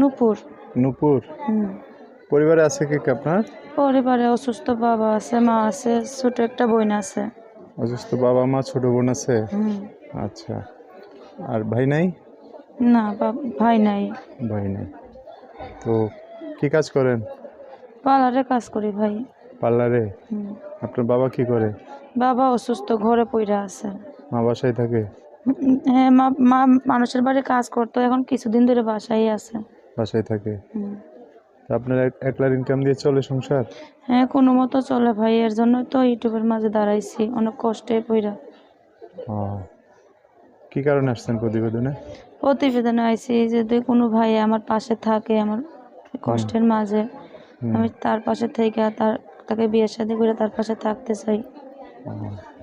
নূপুর। নূপুর? পরিবারে আছে কি আপনার? পরিবারে অসুস্থ বাবা আছে মা আছে ছোট একটা বোন আছে। অসুস্থ বাবা মা ছোট বোন আছে? হুম। আচ্ছা। আর ভাই নাই? না ভাই নাই। ভাই নাই। তো কি কাজ করেন? পার্লারে কাজ করি ভাই। পার্লারে? আপনার বাবা কি করে? বাবা অসুস্থ ঘরে পইরা আছে। মা বাসায় থাকে? হ্যাঁ মা মা মানুষের বাড়ি কাজ করতো এখন কিছুদিন ধরে বাসায় আছে। বাসায় থাকে। তা আপনার এক- একলার ইনকাম দিয়ে চলে সংসার? হ্যাঁ কোনো মতো চলে ভাই এর জন্য তো ইউটিউবের মাঝে দাঁড়াইছি অনেক কষ্টে পইরা। ও কি কারণে আসছেন প্রতিবেদনে? প্রতিবেদনে আইছি যদি কোনো ভাই আমার পাশে থাকে আমার কষ্টের মাঝে। হুম, আমি তার পাশে থেকে তার তাকে বিয়ে শাদী করে তার পাশে থাকতে চাই। ও,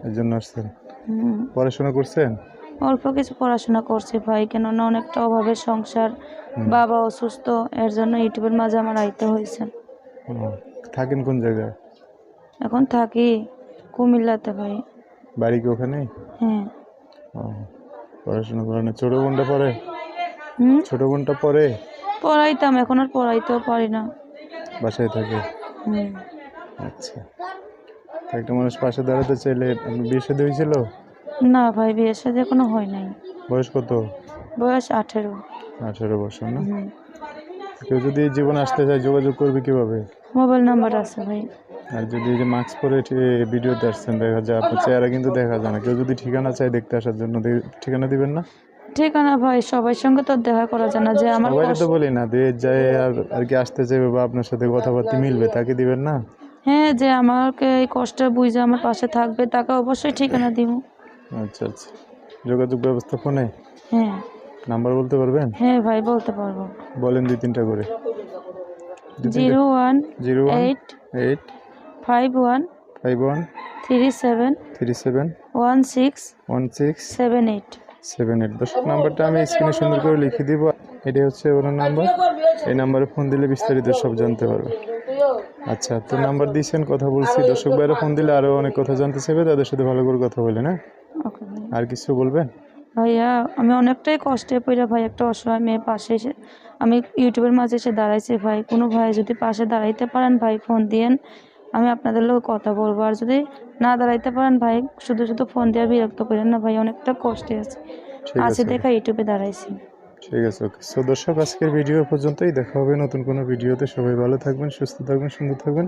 এর জন্য আসছেন। হুম, পড়াশোনা করছেন? অল্প কিছু পড়াশোনা করছি ভাই কেননা অনেকটা অভাবের সংসার বাবা অসুস্থ এর জন্য ইউটিউবের মাঝে আমার আইতে হয়েছে। থাকেন কোন জায়গায়? এখন থাকি কুমিল্লাতে ভাই। বাড়ি কি ওখানে হ্যাঁ। পড়াশোনা করেন ছোট বোনটা পড়ে? হুম? ছোট বোনটা পড়ে? পড়াইতাম এখন আর পড়াইতেও পারি না। বাসায় থাকে? হুম। আচ্ছা। একটা মানুষ পাশে দাঁড়াতে চাইলে বিয়ে সাথে হয়েছিল? না ভাই বিয়ের সাথে এখনও হয় নাই। বয়স কত? বয়স আঠেরো। আঠারো বছর না? হুম। কেউ যদি এই জীবনে আসতে চায় যোগাযোগ করবে কীভাবে? মোবাইল নাম্বার আছে ভাই। আর যদি এই যে মাস্ক পরে ঠি- ভিডিওতে আসছেন দেখা যায় আপনার চেহারা কিন্তু দেখা যায় না। কেউ যদি ঠিকানা চায় দেখতে আসার জন্য দে- ঠিকানা দিবেন না? ঠিকানা ভাই সবার সঙ্গে তো দেখা করা যায় না যে আমার সবাই তো বলি না যে যায় আর আর কি আসতে চাইবে বা আপনার সাথে কথাবার্তা মিলবে তাকে দিবেন না? হ্যাঁ যে আমাকে এই কষ্ট বুঝে আমার পাশে থাকবে তাকে অবশ্যই ঠিকানা দিব। আচ্ছা আচ্ছা। যোগাযোগ ব্যবস্থা ফোনে? হ্যাঁ। নাম্বার বলতে পারবেন? হ্যাঁ ভাই বলতে পারব। বলেন দুই তিনটা করে। Zero one zero eight eight five one five one three seven three seven one six one six seven eight. Seven eight. দর্শক নাম্বারটা আমি স্ক্রিনে সুন্দর করে লিখে দিব। এটাই হচ্ছে ওনার নাম্বার। এই নাম্বারে ফোন দিলে বিস্তারিত সব জানতে পারবে। আচ্ছা তো নাম্বার দিয়েছেন কথা বলছি। দর্শক ভাইরা ফোন দিলে আরও অনেক কথা জানতে চাইবে। তাদের সাথে ভালো করে কথা বলে না ভাই আর কিছু বলবেন? ভাইয়া আমি অনেকটাই কষ্টে পড়ে ভাই একটা অসহায় মেয়ে পাশে এসে আমি ইউটিউবের মাঝে এসে দাঁড়াইছি ভাই। কোনো ভাই যদি পাশে দাঁড়াইতে পারেন ভাই ফোন দিয়েন আমি আপনাদের লোক কথা বলব। আর যদি না দাঁড়াইতে পারেন ভাই শুধু শুধু ফোন দিয়ে বিরক্ত করেন না ভাই অনেকটা কষ্টে আছে। আছে দেখা ইউটিউবে দাঁড়াইছি। ঠিক আছে ওকে। সো দর্শক আজকের ভিডিও পর্যন্তই। দেখা হবে নতুন কোনো ভিডিওতে। সবাই ভালো থাকবেন সুস্থ থাকবেন সুন্দর থাকবেন।